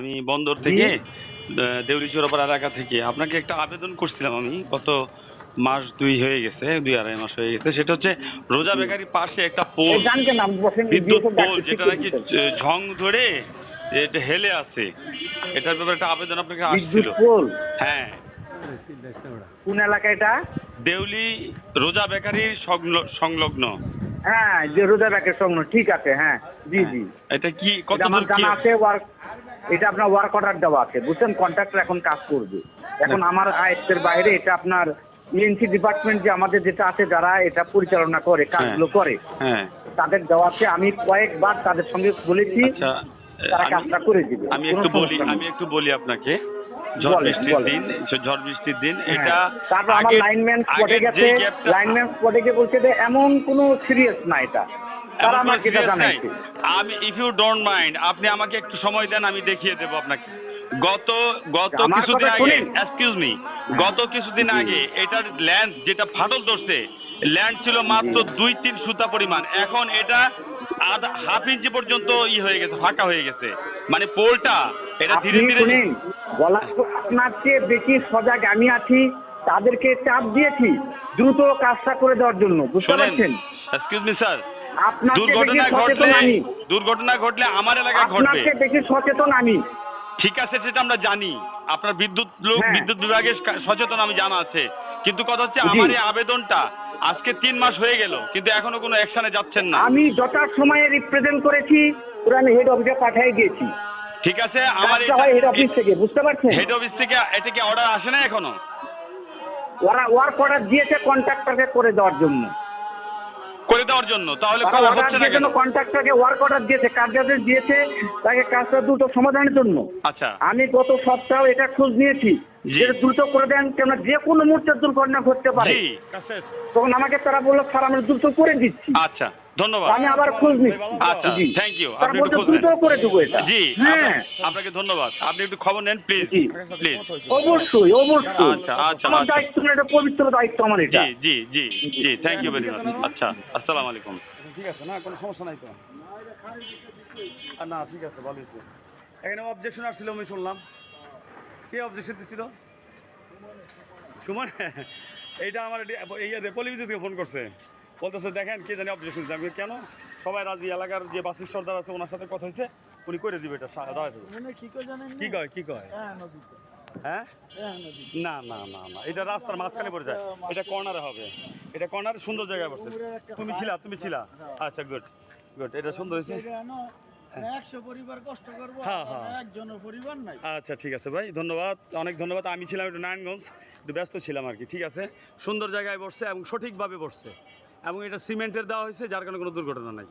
আমি বন্দর থেকে দেউলি চোরাপাড়া এলাকা থেকে। আপনাকে একটা আবেদন করছিলাম আমি গত মাস দুই হয়ে গেছে দুই আড়াই মাস হয়ে গেছে। সেটা হচ্ছে রোজা বেকারির পাশে একটা পোল বিদ্যুৎ পোল যেটা নাকি ঝং ধরে এটা হেলে আছে। এটার ব্যাপারে একটা আবেদন আপনাকে আসছিল। হ্যাঁ। কোন এলাকা এটা? দেউলি রোজা বেকারির সংল- সংলগ্ন। হ্যাঁ যে রোজা ব্যাকের সঙ্গে ঠিক আছে হ্যাঁ জি জি। এটা কি কত জানা আছে ওয়ার্ক এটা আপনার ওয়ার্ক অর্ডার দেওয়া আছে। বুঝছেন? কন্ট্রাক্টর এখন কাজ করবে। এখন আমার আয়ত্তের বাইরে এটা আপনার ইএনসি ডিপার্টমেন্ট যে আমাদের যেটা আছে যারা এটা পরিচালনা করে কাজগুলো করে হ্যাঁ। তাদের দেওয়াতে আমি কয়েকবার তাদের সঙ্গে বলেছি আচ্ছা তারা কাজটা করে দিবে। আমি একটু বলি আমি একটু বলি আপনাকে। ঝড় বৃষ্টির দিন ঝড় বৃষ্টির দিন হ্যাঁ। এটা তারপর আমার লাইনম্যান স্পটে গেছে। লাইনম্যান স্পটে গিয়ে বলছে যে এমন কোনো সিরিয়াস না এটা। তারা আমাকে এটা জানাইছে। আমি ইফ ইউ ডোন্ট মাইন্ড আপনি আমাকে একটু সময় দেন আমি দেখিয়ে দেবো আপনাকে। গত গত কিছুদিন আগে এক্সকিউজ মি গত কিছুদিন আগে এটার ল্যান্ড যেটা ফাটল ধরছে ল্যান্ড ছিল মাত্র দুই তিন সুতা পরিমাণ। এখন এটা আধা হাফ ইঞ্চি পর্যন্ত ই হয়ে গেছে ফাঁকা হয়ে গেছে। মানে পোলটা এটা ধীরে ধীরে বলা আপনার চেয়ে বেশি সজাগ আমি আছি তাদেরকে চাপ দিয়েছি দ্রুত কাজটা করে দেওয়ার জন্য বুঝতে পারছেন? এক্সকিউজ মি স্যার দুর্ঘটনা ঘটলে দুর্ঘটনা ঘটলে আমার এলাকায় ঘটবে। বেশি সচেতন আমি। ঠিক আছে সেটা আমরা জানি। আপনার বিদ্যুৎ লোক হ্যাঁ। বিদ্যুৎ বিভাগের সচেতন আমি জানা আছে। কিন্তু কথা হচ্ছে। আমার এই আবেদনটা আজকে তিন মাস হয়ে গেল কিন্তু এখনও কোনো অ্যাকশনে যাচ্ছেন না। আমি যথার সময়ে রিপ্রেজেন্ট করেছি পুরো আমি হেড অফিসে পাঠিয়ে দিয়েছি। ঠিক আছে আমার হেড অফিস থেকে বুঝতে পারছেন? হেড অফিস থেকে এটা কি অর্ডার আসে না এখনও? ওরা ওয়ার্ক অর্ডার দিয়েছে কন্ট্রাক্টরকে করে দেওয়ার জন্য। করে দেওয়ার জন্য তাহলে তারা হচ্ছে না কেন? কন্ট্রাক্টরকে ওয়ার্ক অর্ডার দিয়েছে কার্যাদেশ দিয়েছে তাকে কাজটা দ্রুত সমাধানের জন্য। আচ্ছা। আমি গত সপ্তাহ এটা খোঁজ নিয়েছি। যে দ্রুত করে দেন কেন যে কোনো মুহূর্তে দুর্ঘটনা ঘটতে পারে। তখন আমাকে তারা বলল স্যার আমরা দ্রুত করে দিচ্ছি। আচ্ছা। ধন্যবাদ। আমি আবার খোঁজ নিচ্ছি। আচ্ছা থ্যাংক ইউ আপনি একটু খোঁজ দ্রুত করে দেবো এটা। জি হ্যাঁ। আপনাকে ধন্যবাদ। আপনি একটু খবর নেন প্লিজ প্লিজ অবশ্যই অবশ্যই। আচ্ছা, আচ্ছা, আমার আচ্ছা। দায়িত্ব না, এটা পবিত্র দায়িত্ব আমার এটা। জি জি জি জি থ্যাংক ইউ ভেরি মাচ আচ্ছা আসসালামু আলাইকুম। ঠিক আছে না কোনো সমস্যা নাই তো। আর না ঠিক আছে ভালো হয়েছে। এখানে অবজেকশন আসছিল আমি শুনলাম। কে অবজেকশন দিছিল? সুমন। এইটা আমার ইয়েতে পলিবিদ্যুৎ থেকে ফোন করছে। বলতেছে দেখেন কে জানি অবজেকশন আমি কেন? সবাই রাজি এলাকার যে বাসির সর্দার আছে ওনার সাথে কথা হয়েছে উনি করে দিবে এটা দাঁড়ায় কি কয় কি কয় হ্যাঁ হ্যাঁ? হ্যাঁ না না না না এটা রাস্তার মাঝখানে পড়ে যায়। এটা কর্নারে হবে। এটা কর্নারে সুন্দর জায়গায় পড়ছে। তুমি ছিলা তুমি ছিলা। আচ্ছা গুড গুড এটা সুন্দর হয়েছে। হ্যাঁ, হ্যাঁ। আচ্ছা ঠিক আছে ভাই ধন্যবাদ। অনেক ধন্যবাদ। আমি ছিলাম একটু নারায়ণগঞ্জ একটু ব্যস্ত ছিলাম আর কি ঠিক আছে? সুন্দর জায়গায় বসছে এবং সঠিকভাবে বসছে। এবং এটা সিমেন্টের দেওয়া হয়েছে যার কারণে কোনো দুর্ঘটনা নাই।